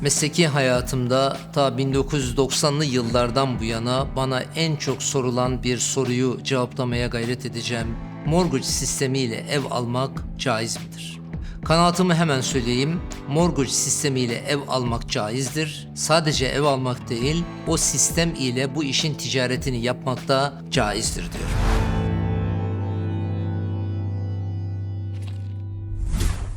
Mesleki hayatımda ta 1990'lı yıllardan bu yana bana en çok sorulan bir soruyu cevaplamaya gayret edeceğim. Mortgage sistemiyle ev almak caiz midir? Kanaatımı hemen söyleyeyim. Mortgage sistemiyle ev almak caizdir. Sadece ev almak değil, o sistem ile bu işin ticaretini yapmak da caizdir diyor.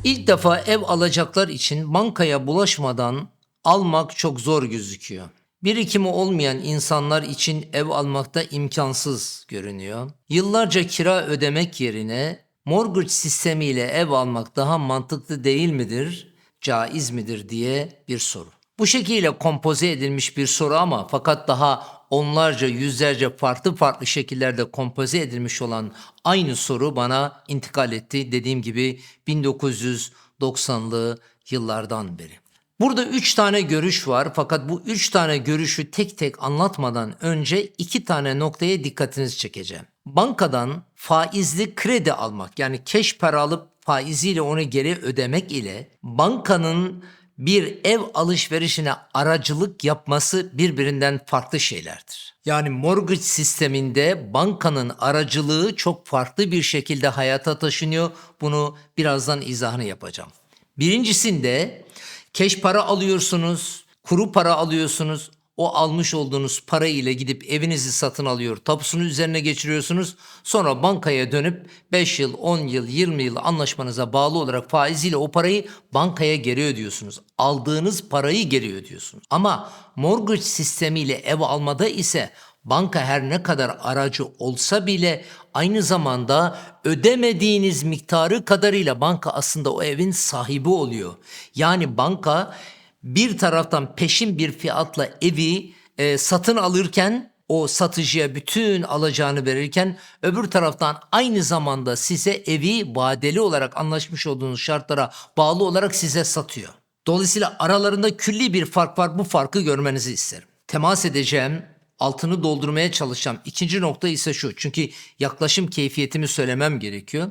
İlk defa ev alacaklar için bankaya bulaşmadan almak çok zor gözüküyor. Birikimi olmayan insanlar için ev almakta imkansız görünüyor. Yıllarca kira ödemek yerine mortgage sistemiyle ev almak daha mantıklı değil midir, caiz midir diye bir soru. Bu şekilde kompoze edilmiş bir soru ama fakat daha onlarca yüzlerce farklı farklı şekillerde kompoze edilmiş olan aynı soru bana intikal etti. Dediğim gibi 1990'lı yıllardan beri. Burada üç tane görüş var fakat bu üç tane görüşü tek tek anlatmadan önce iki tane noktaya dikkatinizi çekeceğim. Bankadan faizli kredi almak yani keş para alıp faiziyle onu geri ödemek ile bankanın bir ev alışverişine aracılık yapması birbirinden farklı şeylerdir. Yani mortgage sisteminde bankanın aracılığı çok farklı bir şekilde hayata taşınıyor. Bunu birazdan izahını yapacağım. Birincisinde keş para alıyorsunuz, kuru para alıyorsunuz. O almış olduğunuz para ile gidip evinizi satın alıyor, tapusunu üzerine geçiriyorsunuz. Sonra bankaya dönüp 5 yıl, 10 yıl, 20 yıl anlaşmanıza bağlı olarak faiziyle o parayı bankaya geri ödüyorsunuz. Aldığınız parayı geri ödüyorsunuz. Ama mortgage sistemiyle ev almada ise banka her ne kadar aracı olsa bile aynı zamanda ödemediğiniz miktarı kadarıyla banka aslında o evin sahibi oluyor. Yani banka bir taraftan peşin bir fiyatla evi e, satın alırken o satıcıya bütün alacağını verirken öbür taraftan aynı zamanda size evi vadeli olarak anlaşmış olduğunuz şartlara bağlı olarak size satıyor. Dolayısıyla aralarında külli bir fark var. Bu farkı görmenizi isterim. Temas edeceğim, altını doldurmaya çalışacağım. İkinci nokta ise şu. Çünkü yaklaşım keyfiyetimi söylemem gerekiyor.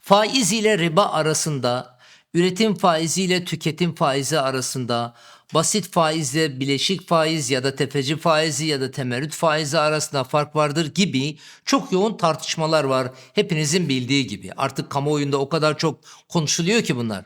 Faiz ile riba arasında üretim faizi ile tüketim faizi arasında, basit faizle bileşik faiz ya da tefeci faizi ya da temerrüt faizi arasında fark vardır gibi çok yoğun tartışmalar var. Hepinizin bildiği gibi. Artık kamuoyunda o kadar çok konuşuluyor ki bunlar.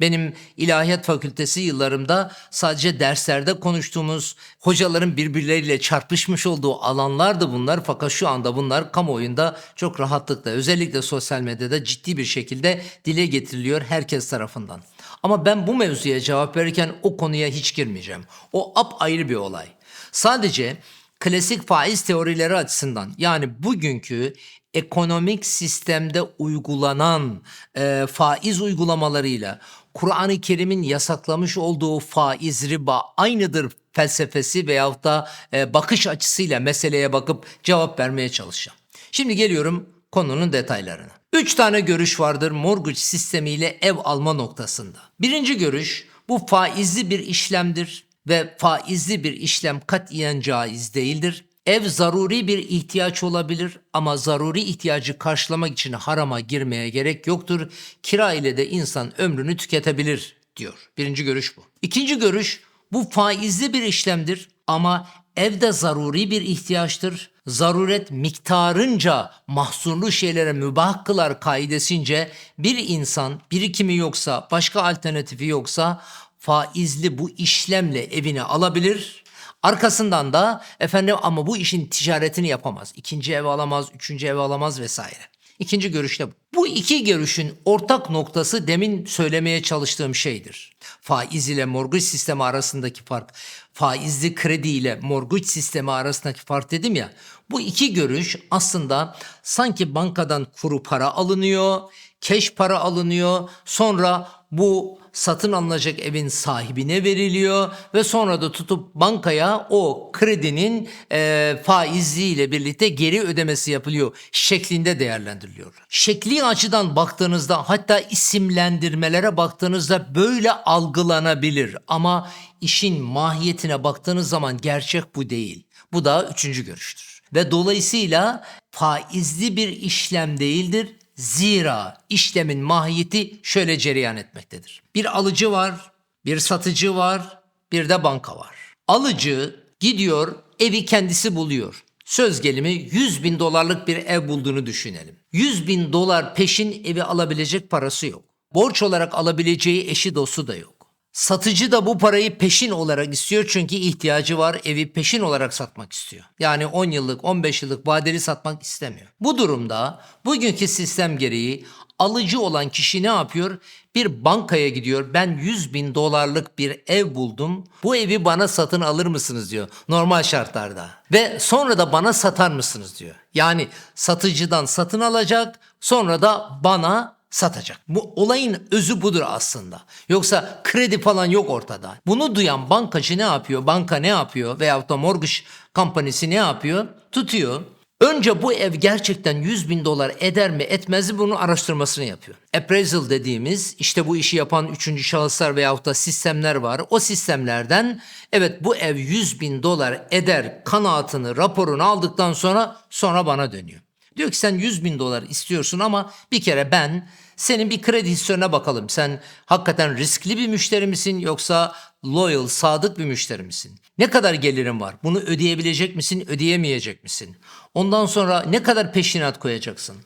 Benim ilahiyat fakültesi yıllarımda sadece derslerde konuştuğumuz hocaların birbirleriyle çarpışmış olduğu alanlardı bunlar. Fakat şu anda bunlar kamuoyunda çok rahatlıkla özellikle sosyal medyada ciddi bir şekilde dile getiriliyor herkes tarafından. Ama ben bu mevzuya cevap verirken o konuya hiç girmeyeceğim. O ap ayrı bir olay. Sadece klasik faiz teorileri açısından yani bugünkü ekonomik sistemde uygulanan e, faiz uygulamalarıyla Kur'an-ı Kerim'in yasaklamış olduğu faiz riba aynıdır felsefesi veyahut da e, bakış açısıyla meseleye bakıp cevap vermeye çalışacağım. Şimdi geliyorum konunun detaylarına. Üç tane görüş vardır mortgage sistemiyle ev alma noktasında. Birinci görüş bu faizli bir işlemdir ve faizli bir işlem katiyen caiz değildir. Ev zaruri bir ihtiyaç olabilir ama zaruri ihtiyacı karşılamak için harama girmeye gerek yoktur. Kira ile de insan ömrünü tüketebilir diyor. Birinci görüş bu. İkinci görüş bu faizli bir işlemdir ama evde zaruri bir ihtiyaçtır. Zaruret miktarınca mahzurlu şeylere mübah kılar kaidesince bir insan birikimi yoksa başka alternatifi yoksa faizli bu işlemle evini alabilir Arkasından da efendim ama bu işin ticaretini yapamaz. İkinci ev alamaz, üçüncü ev alamaz vesaire. İkinci görüşte bu. Bu iki görüşün ortak noktası demin söylemeye çalıştığım şeydir. Faiz ile mortgage sistemi arasındaki fark, faizli kredi ile mortgage sistemi arasındaki fark dedim ya. Bu iki görüş aslında sanki bankadan kuru para alınıyor, keş para alınıyor. Sonra bu satın alınacak evin sahibine veriliyor ve sonra da tutup bankaya o kredinin e, faiziyle birlikte geri ödemesi yapılıyor şeklinde değerlendiriliyor. Şekli açıdan baktığınızda hatta isimlendirmelere baktığınızda böyle algılanabilir ama işin mahiyetine baktığınız zaman gerçek bu değil. Bu da üçüncü görüştür. Ve dolayısıyla faizli bir işlem değildir Zira işlemin mahiyeti şöyle cereyan etmektedir. Bir alıcı var, bir satıcı var, bir de banka var. Alıcı gidiyor evi kendisi buluyor. Söz gelimi 100 bin dolarlık bir ev bulduğunu düşünelim. 100 bin dolar peşin evi alabilecek parası yok. Borç olarak alabileceği eşi dostu da yok. Satıcı da bu parayı peşin olarak istiyor çünkü ihtiyacı var evi peşin olarak satmak istiyor. Yani 10 yıllık 15 yıllık vadeli satmak istemiyor. Bu durumda bugünkü sistem gereği alıcı olan kişi ne yapıyor? Bir bankaya gidiyor ben 100 bin dolarlık bir ev buldum bu evi bana satın alır mısınız diyor normal şartlarda. Ve sonra da bana satar mısınız diyor. Yani satıcıdan satın alacak sonra da bana satacak. Bu olayın özü budur aslında. Yoksa kredi falan yok ortada. Bunu duyan bankacı ne yapıyor? Banka ne yapıyor? Veyahut da mortgage kampanisi ne yapıyor? Tutuyor. Önce bu ev gerçekten 100 bin dolar eder mi etmez mi bunun araştırmasını yapıyor. Appraisal dediğimiz işte bu işi yapan üçüncü şahıslar veyahut da sistemler var. O sistemlerden evet bu ev 100 bin dolar eder kanaatını raporunu aldıktan sonra sonra bana dönüyor. Diyor ki sen 100 bin dolar istiyorsun ama bir kere ben senin bir kredi historine bakalım. Sen hakikaten riskli bir müşteri misin yoksa loyal, sadık bir müşteri misin? Ne kadar gelirin var? Bunu ödeyebilecek misin, ödeyemeyecek misin? Ondan sonra ne kadar peşinat koyacaksın?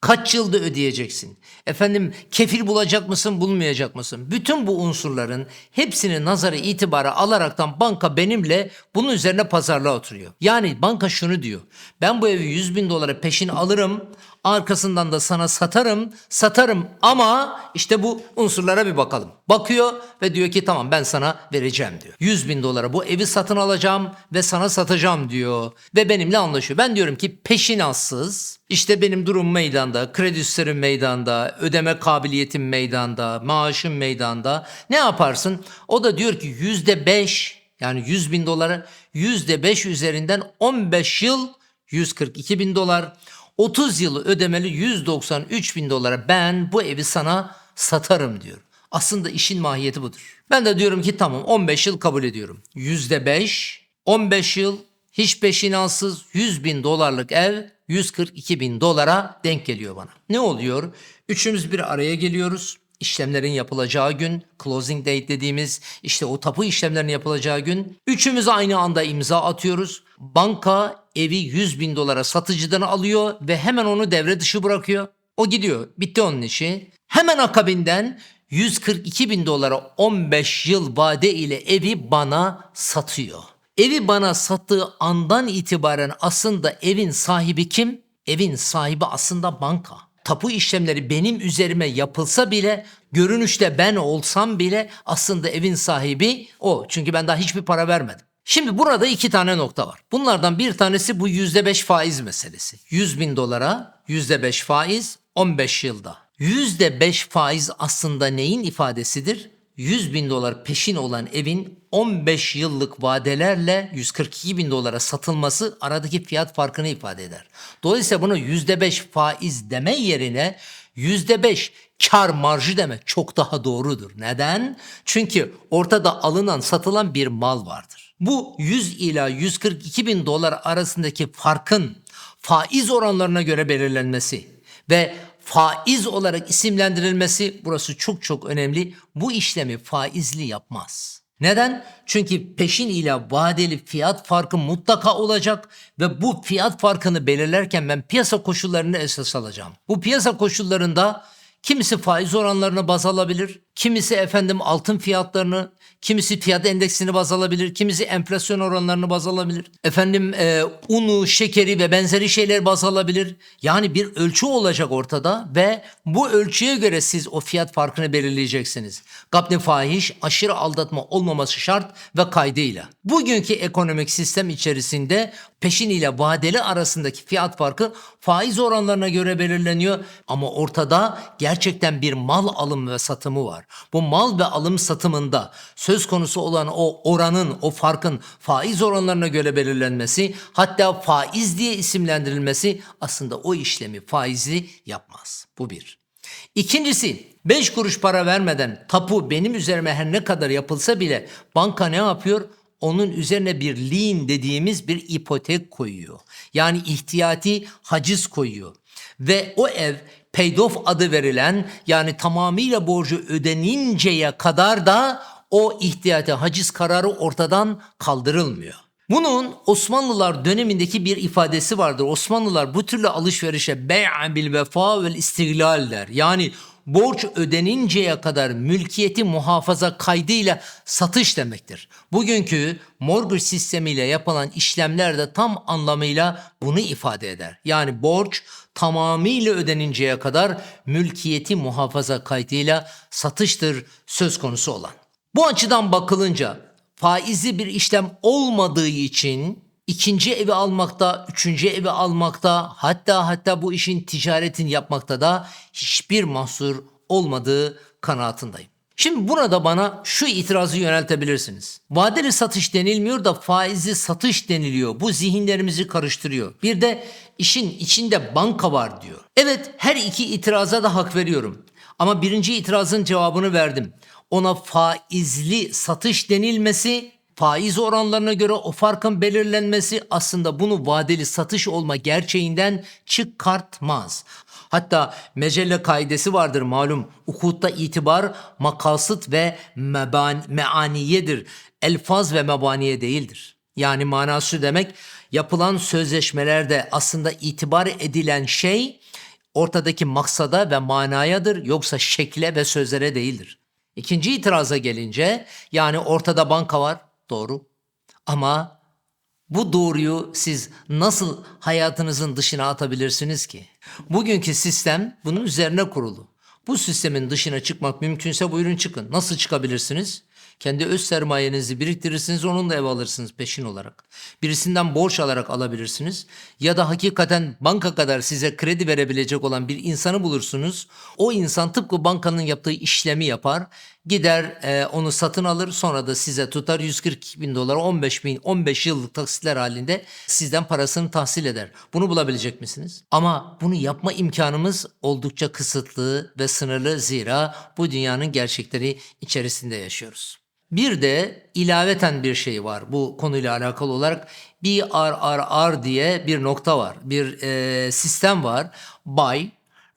Kaç yılda ödeyeceksin? Efendim kefil bulacak mısın, bulmayacak mısın? Bütün bu unsurların hepsini nazara itibara alaraktan banka benimle bunun üzerine pazarlığa oturuyor. Yani banka şunu diyor. Ben bu evi 100 bin dolara peşin alırım. Arkasından da sana satarım, satarım ama işte bu unsurlara bir bakalım. Bakıyor ve diyor ki tamam ben sana vereceğim diyor. 100 bin dolara bu evi satın alacağım ve sana satacağım diyor. Ve benimle anlaşıyor. Ben diyorum ki peşinatsız işte benim durum meydanda, kredi üstlerim meydanda, ödeme kabiliyetim meydanda, maaşım meydanda. Ne yaparsın? O da diyor ki yüzde beş yani 100 bin dolara yüzde beş üzerinden 15 yıl 142 bin dolar. 30 yılı ödemeli 193 bin dolara ben bu evi sana satarım diyor. Aslında işin mahiyeti budur. Ben de diyorum ki tamam 15 yıl kabul ediyorum. %5, 15 yıl hiç peşinatsız 100 bin dolarlık ev 142 bin dolara denk geliyor bana. Ne oluyor? Üçümüz bir araya geliyoruz. İşlemlerin yapılacağı gün, closing date dediğimiz işte o tapu işlemlerinin yapılacağı gün. Üçümüz aynı anda imza atıyoruz. Banka evi 100 bin dolara satıcıdan alıyor ve hemen onu devre dışı bırakıyor. O gidiyor. Bitti onun işi. Hemen akabinden 142 bin dolara 15 yıl vade ile evi bana satıyor. Evi bana sattığı andan itibaren aslında evin sahibi kim? Evin sahibi aslında banka. Tapu işlemleri benim üzerime yapılsa bile görünüşte ben olsam bile aslında evin sahibi o. Çünkü ben daha hiçbir para vermedim. Şimdi burada iki tane nokta var. Bunlardan bir tanesi bu yüzde beş faiz meselesi. 100 bin dolara yüzde beş faiz 15 yılda. Yüzde beş faiz aslında neyin ifadesidir? 100 bin dolar peşin olan evin 15 yıllık vadelerle 142 bin dolara satılması aradaki fiyat farkını ifade eder. Dolayısıyla bunu %5 faiz deme yerine %5 kar marjı demek çok daha doğrudur. Neden? Çünkü ortada alınan satılan bir mal vardır. Bu 100 ila 142 bin dolar arasındaki farkın faiz oranlarına göre belirlenmesi ve faiz olarak isimlendirilmesi burası çok çok önemli. Bu işlemi faizli yapmaz. Neden? Çünkü peşin ile vadeli fiyat farkı mutlaka olacak ve bu fiyat farkını belirlerken ben piyasa koşullarını esas alacağım. Bu piyasa koşullarında kimisi faiz oranlarını baz alabilir, kimisi efendim altın fiyatlarını, kimisi fiyat endeksini baz alabilir, kimisi enflasyon oranlarını baz alabilir. Efendim e, unu, şekeri ve benzeri şeyler baz alabilir. Yani bir ölçü olacak ortada ve bu ölçüye göre siz o fiyat farkını belirleyeceksiniz. Gapne fahiş, aşırı aldatma olmaması şart ve kaydıyla. Bugünkü ekonomik sistem içerisinde peşin ile vadeli arasındaki fiyat farkı faiz oranlarına göre belirleniyor ama ortada gerçekten bir mal alım ve satımı var. Bu mal ve alım satımında söz konusu olan o oranın, o farkın faiz oranlarına göre belirlenmesi, hatta faiz diye isimlendirilmesi aslında o işlemi faizli yapmaz. Bu bir. İkincisi 5 kuruş para vermeden tapu benim üzerime her ne kadar yapılsa bile banka ne yapıyor? Onun üzerine bir lien dediğimiz bir ipotek koyuyor. Yani ihtiyati haciz koyuyor. Ve o ev paid off adı verilen yani tamamıyla borcu ödeninceye kadar da o ihtiyati haciz kararı ortadan kaldırılmıyor. Bunun Osmanlılar dönemindeki bir ifadesi vardır. Osmanlılar bu türlü alışverişe bey'a bil vefa vel istiglal der. Yani borç ödeninceye kadar mülkiyeti muhafaza kaydıyla satış demektir. Bugünkü mortgage sistemiyle yapılan işlemler de tam anlamıyla bunu ifade eder. Yani borç tamamıyla ödeninceye kadar mülkiyeti muhafaza kaydıyla satıştır söz konusu olan. Bu açıdan bakılınca faizli bir işlem olmadığı için ikinci evi almakta, üçüncü evi almakta, hatta hatta bu işin ticaretini yapmakta da hiçbir mahsur olmadığı kanaatindeyim. Şimdi burada bana şu itirazı yöneltebilirsiniz. Vadeli satış denilmiyor da faizli satış deniliyor. Bu zihinlerimizi karıştırıyor. Bir de işin içinde banka var diyor. Evet her iki itiraza da hak veriyorum. Ama birinci itirazın cevabını verdim. Ona faizli satış denilmesi faiz oranlarına göre o farkın belirlenmesi aslında bunu vadeli satış olma gerçeğinden çıkartmaz. Hatta mecelle kaidesi vardır malum. Ukutta itibar makasıt ve meban, meaniyedir. Elfaz ve mebaniye değildir. Yani manası demek yapılan sözleşmelerde aslında itibar edilen şey ortadaki maksada ve manayadır yoksa şekle ve sözlere değildir. İkinci itiraza gelince yani ortada banka var doğru ama bu doğruyu siz nasıl hayatınızın dışına atabilirsiniz ki? Bugünkü sistem bunun üzerine kurulu. Bu sistemin dışına çıkmak mümkünse buyurun çıkın. Nasıl çıkabilirsiniz? Kendi öz sermayenizi biriktirirsiniz onunla ev alırsınız peşin olarak. Birisinden borç alarak alabilirsiniz. Ya da hakikaten banka kadar size kredi verebilecek olan bir insanı bulursunuz. O insan tıpkı bankanın yaptığı işlemi yapar. Gider e, onu satın alır sonra da size tutar 140 bin dolar 15 bin 15 yıllık taksitler halinde sizden parasını tahsil eder. Bunu bulabilecek misiniz? Ama bunu yapma imkanımız oldukça kısıtlı ve sınırlı zira bu dünyanın gerçekleri içerisinde yaşıyoruz. Bir de ilaveten bir şey var bu konuyla alakalı olarak. BRRR diye bir nokta var. Bir e, sistem var. Buy,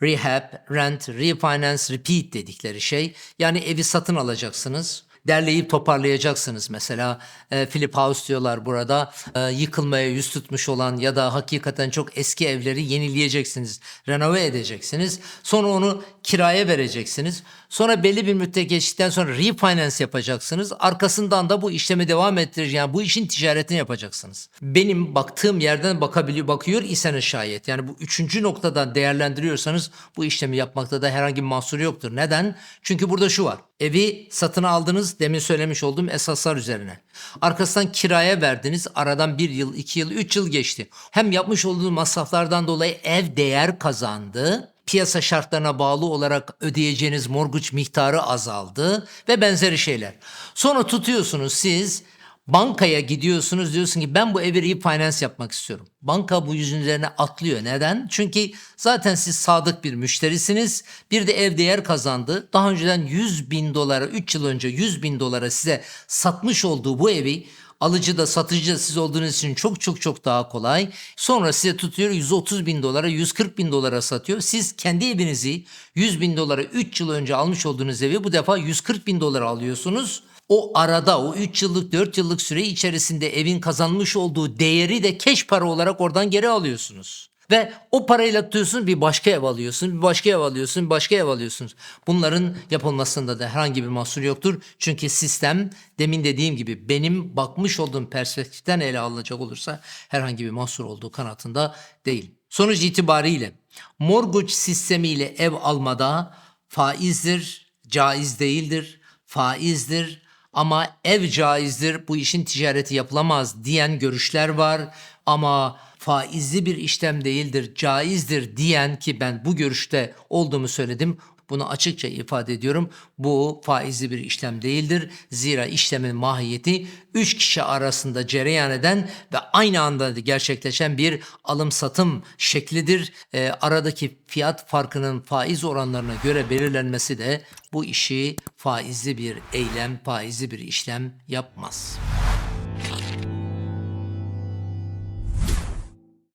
rehab, rent, refinance, repeat dedikleri şey. Yani evi satın alacaksınız. Derleyip toparlayacaksınız mesela. E, Philip House diyorlar burada. E, yıkılmaya yüz tutmuş olan ya da hakikaten çok eski evleri yenileyeceksiniz. Renove edeceksiniz. Sonra onu kiraya vereceksiniz. Sonra belli bir müddet geçtikten sonra refinance yapacaksınız. Arkasından da bu işlemi devam ettirecek. Yani bu işin ticaretini yapacaksınız. Benim baktığım yerden bakabiliyor, bakıyor iseniz şayet. Yani bu üçüncü noktadan değerlendiriyorsanız bu işlemi yapmakta da herhangi bir mahsur yoktur. Neden? Çünkü burada şu var. Evi satın aldınız demin söylemiş olduğum esaslar üzerine. Arkasından kiraya verdiniz. Aradan bir yıl, iki yıl, üç yıl geçti. Hem yapmış olduğunuz masraflardan dolayı ev değer kazandı piyasa şartlarına bağlı olarak ödeyeceğiniz mortgage miktarı azaldı ve benzeri şeyler. Sonra tutuyorsunuz siz bankaya gidiyorsunuz diyorsun ki ben bu evi refinance yapmak istiyorum. Banka bu yüzün üzerine atlıyor. Neden? Çünkü zaten siz sadık bir müşterisiniz. Bir de ev değer kazandı. Daha önceden 100 bin dolara 3 yıl önce 100 bin dolara size satmış olduğu bu evi Alıcı da satıcı da siz olduğunuz için çok çok çok daha kolay. Sonra size tutuyor 130 bin dolara 140 bin dolara satıyor. Siz kendi evinizi 100 bin dolara 3 yıl önce almış olduğunuz evi bu defa 140 bin dolara alıyorsunuz. O arada o 3 yıllık 4 yıllık süre içerisinde evin kazanmış olduğu değeri de keş para olarak oradan geri alıyorsunuz. Ve o parayla tutuyorsun bir başka ev alıyorsun, bir başka ev alıyorsun, bir başka ev alıyorsunuz. Bunların yapılmasında da herhangi bir mahsur yoktur. Çünkü sistem demin dediğim gibi benim bakmış olduğum perspektiften ele alınacak olursa herhangi bir mahsur olduğu kanatında değil. Sonuç itibariyle mortgage sistemiyle ev almada faizdir, caiz değildir, faizdir ama ev caizdir bu işin ticareti yapılamaz diyen görüşler var ama faizli bir işlem değildir, caizdir diyen ki ben bu görüşte olduğumu söyledim. Bunu açıkça ifade ediyorum. Bu faizli bir işlem değildir. Zira işlemin mahiyeti 3 kişi arasında cereyan eden ve aynı anda gerçekleşen bir alım satım şeklidir. E, aradaki fiyat farkının faiz oranlarına göre belirlenmesi de bu işi faizli bir eylem, faizli bir işlem yapmaz.